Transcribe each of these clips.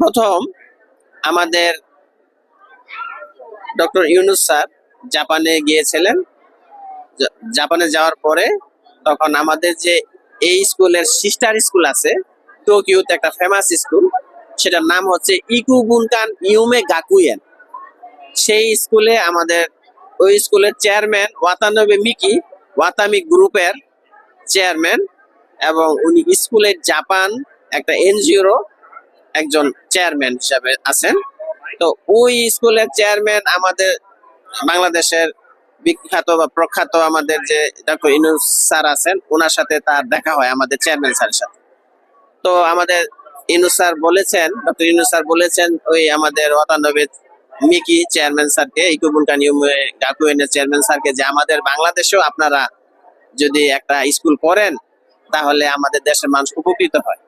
প্রথম আমাদের doctor Yunus sir জাপানে গিয়েছিলেন। জাপানে যাওয়ার পরে তখন আমাদের যে এই স্কুলের সিস্টার স্কুল আছে, টোকিওতে একটা ফেমাস স্কুল সেটার নাম হচ্ছে ইকু বুনকান ইউমে গাকুয়েন। সেই স্কুলে আমাদের ওই স্কুলের চেয়ারম্যান ওয়াতানবে মিকি, ওয়াতামি গ্রুপের চেয়ারম্যান এবং উনি স্কুলের জাপান একটা এনজিওর একজন চেয়ারম্যান হিসাবে আছেন। তো ওই স্কুলের চেয়ারম্যান আমাদের বাংলাদেশের বিখ্যাত বা প্রখ্যাত আমাদের যে ডক্টর ইনুস স্যার আছেন ওনার সাথে তার দেখা হয়, আমাদের চেয়ারম্যান স্যারের সাথে। তো আমাদের ইনুস স্যার বলেছেন, ডক্টর ইনুস স্যার বলেছেন, ওই আমাদের ওয়াতানবে মিকি চেয়ারম্যান স্যারকে ইকুবুনকা নিয়ম গাকুয়েনের চেয়ারম্যান স্যারকে যে আমাদের বাংলাদেশেও আপনারা যদি একটা স্কুল করেন, তাহলে আমাদের দেশের মানুষ উপকৃত হয়।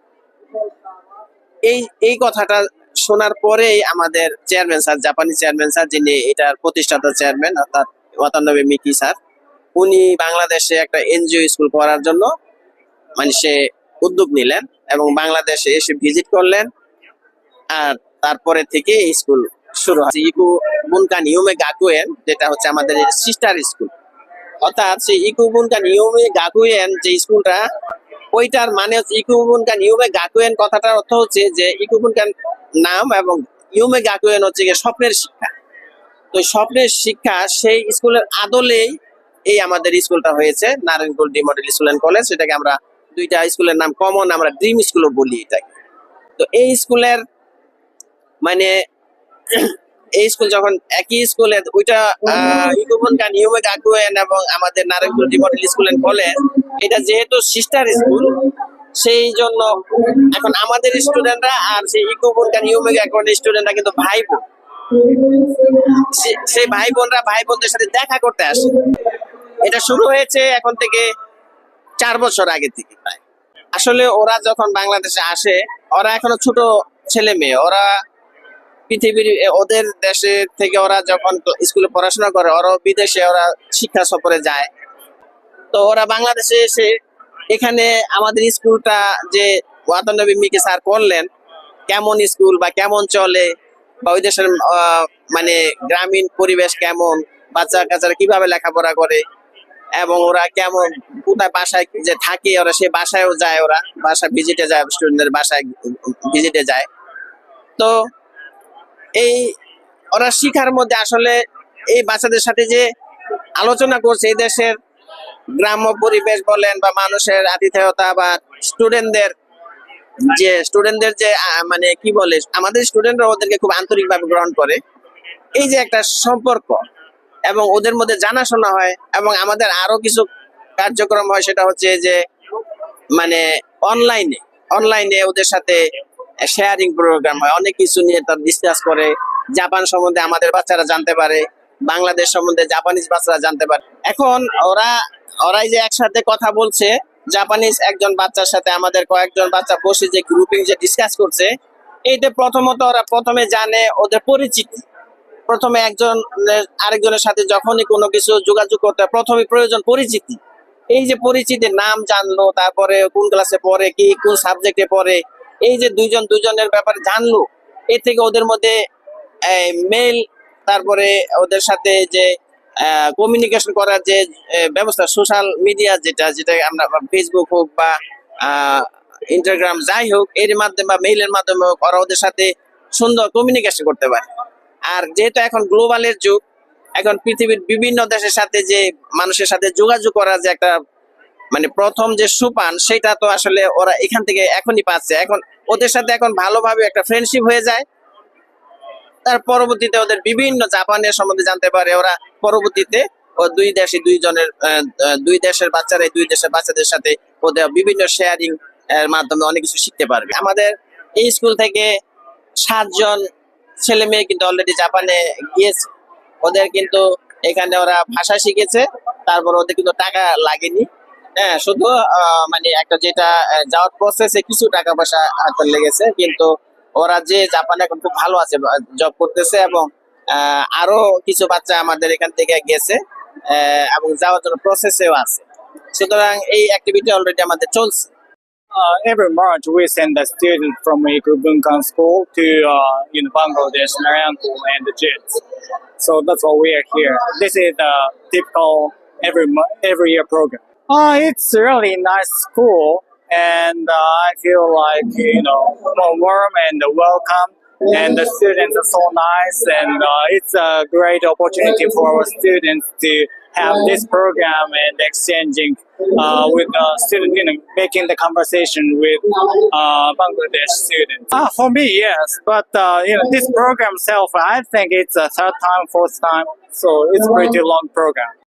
এই এই কথাটা শোনার পরেই আমাদের চেয়ারম্যান স্যার জাপানি চেয়ারম্যান স্যার যিনি এটার প্রতিষ্ঠাতা চেয়ারম্যান অর্থাৎ ওয়াতানবে মিকি স্যার উনি বাংলাদেশে একটা এনজিও স্কুল করার জন্য মানে সে উদ্যোগ নিলেন এবং বাংলাদেশে এসে ভিজিট করলেন আর তারপরে থেকে স্কুল শুরু হয়। ইকু বুনকান ইউমে গাকুয়েন, যেটা হচ্ছে আমাদের সিস্টার স্কুল অর্থাৎ সেই ইকু বুনকান ইউমে গাকুয়েন যে স্কুলটা ওইটার মানে হচ্ছে ইকুবুনকান ইউমে গাকুয়েন, কথাটার অর্থ হচ্ছে যে ইকুবুনকান নাম এবং ইউমে গাকুয়েন হচ্ছে গিয়ে স্বপ্নের শিক্ষা। তো স্বপ্নের শিক্ষা সেই স্কুলের আদলেই এই আমাদের স্কুলটা হয়েছে, Narayanpur D model school and college সেটাকে আমরা দুইটা স্কুলের নাম কমন, আমরা ড্রিম স্কুলও বলি এটাকে। তো এই স্কুলের মানে এই স্কুল যখন একই স্কুলে ওইটা ইকুবুনকান ইউমে গাকুয়েন এবং আমাদের Narayanpur D model school and college এটা যেহেতু সিস্টার স্কুল সেই জন্য এখন আমাদের স্টুডেন্টরা আর সেই ইকোবনকার ইউমেগ এখন স্টুডেন্টরা কিন্তু ভাই বোন সেই ভাই বোনরা ভাই বোনদের সাথে দেখা করতে আসে। এটা শুরু হয়েছে এখন থেকে চার বছর আগে থেকে আসলে ওরা যখন বাংলাদেশে আসে, ওরা এখনও ছোট ছেলে মেয়ে, ওরা পৃথিবীর ওদের দেশে থেকে ওরা যখন স্কুলে পড়াশোনা করে, ওরা বিদেশে ওরা শিক্ষা সফরে যায়। তো ওরা বাংলাদেশে এসে এখানে আমাদের স্কুলটা যে ওয়াতানবী মিকে স্যার করলেন, কেমন স্কুল বা কেমন চলে বা ওই দেশের মানে গ্রামীণ পরিবেশ কেমন, বাচ্চা কাচ্চারা কীভাবে লেখাপড়া করে এবং ওরা কেমন, কোথায় বাসায় যে থাকে ওরা, সে বাসায়ও যায় ওরা, বাসা ভিজিটে যায়, স্টুডেন্টদের বাসায় ভিজিটে যায়। তো এই ওরা শিখার মধ্যে আসলে এই বাচ্চাদের সাথে যে আলোচনা করছে, এই দেশের গ্রাম্য পরিবেশ বলেন বা মানুষের আতিথেয়তা বা স্টুডেন্টদের যে স্টুডেন্টদের যে মানে কি বলে, আমাদের স্টুডেন্টরা ওদেরকে খুব আন্তরিকভাবে গ্রহণ করে। এই যে একটা সম্পর্ক এবং ওদের মধ্যে জানাশোনা হয় এবং আমাদের আরও কিছু কার্যক্রম হয়, সেটা হচ্ছে যে মানে অনলাইনে অনলাইনে ওদের সাথে শেয়ারিং প্রোগ্রাম হয়, অনেক কিছু নিয়ে তার ডিসকাস করে। জাপান সম্বন্ধে আমাদের বাচ্চারা জানতে পারে, বাংলাদেশ সম্বন্ধে জাপানিজ বাচ্চারা জানতে পারে। এখন ওরা ওরাই যে একসাথে কথা বলছে, জাপানিজ একজন বাচ্চার সাথে আমাদের কয়েকজন বাচ্চা বসে যে গ্রুপিং যে ডিসকাস করছে, এইটা প্রথমত ওরা প্রথমে জানে ওদের পরিচিতি। প্রথমে একজন, আরেকজনের সাথে যখনই কোনো কিছু যোগাযোগ করতে প্রথমে প্রয়োজন পরিচিতি। এই যে পরিচিতির নাম জানলো, তারপরে কোন ক্লাসে পড়ে, কি কোন সাবজেক্টে পড়ে এই যে দুইজন দুজনের ব্যাপারে জানলো এর থেকে ওদের মধ্যে মেল তারপরে ওদের সাথে যে কমিউনিকেশন করার যে ব্যবস্থা সোশ্যাল মিডিয়া যেটা যেটা আমরা ফেসবুক হোক বা ইনস্টাগ্রাম যাই হোক, এর মাধ্যমে বা মেইলের মাধ্যমে হোক, ওরা ওদের সাথে সুন্দর কমিউনিকেশন করতে পারে। আর যেহেতু এখন গ্লোবালের যুগ, এখন পৃথিবীর বিভিন্ন দেশের সাথে যে মানুষের সাথে যোগাযোগ করার যে একটা মানে প্রথম যে সুপান, সেটা তো আসলে ওরা এখান থেকে এখনই পাচ্ছে। এখন ওদের সাথে এখন ভালোভাবে একটা ফ্রেন্ডশিপ হয়ে যায়। তার পরবর্তীতে ওদের বিভিন্ন জাপানের সম্বন্ধে জানতে পারে ওরা। পরবর্তীতে ও দুই দেশে দুইজনের দুই দেশের বাচ্চারা দুই দেশের বাচ্চাদের সাথে ওদের বিভিন্ন শেয়ারিং এর মাধ্যমে অনেক কিছু শিখতে পারবে। আমাদের এই স্কুল থেকে সাতজন ছেলে মেয়ে কিন্তু অলরেডি জাপানে গিয়েছে। ওদের কিন্তু এখানে ওরা ভাষা শিখেছে, তারপর ওদের কিন্তু টাকা লাগেনি। হ্যাঁ শুধু মানে একটা যেটা যাওয়ার প্রসেসে কিছু টাকা পয়সা হাতে লেগেছে কিন্তু ওরা যে জাপানে এখন খুব ভালো আছে জব করতেছে এবং আরও কিছু বাচ্চা আমাদের এখান থেকে গেছে এবং যাওয়ার জন্য প্রসেসেও আছে সুতরাং এই অ্যাক্টিভিটি অলরেডি আমাদের চলছে uh, every March we send the students from Ikubunkan school to uh, know Bangladesh, Narayanpur, and the Jits. So that's why we are here. This is the typical every every year program. Uh, it's really nice school, and uh, I feel like you know warm and welcome. And the students are so nice, and uh, it's a great opportunity for our students to have this program and exchanging uh, with the students, you know, making the conversation with uh, Bangladesh students. Ah, for me, yes, but uh, you know, this program itself, I think it's a third time, fourth time, so it's pretty long program.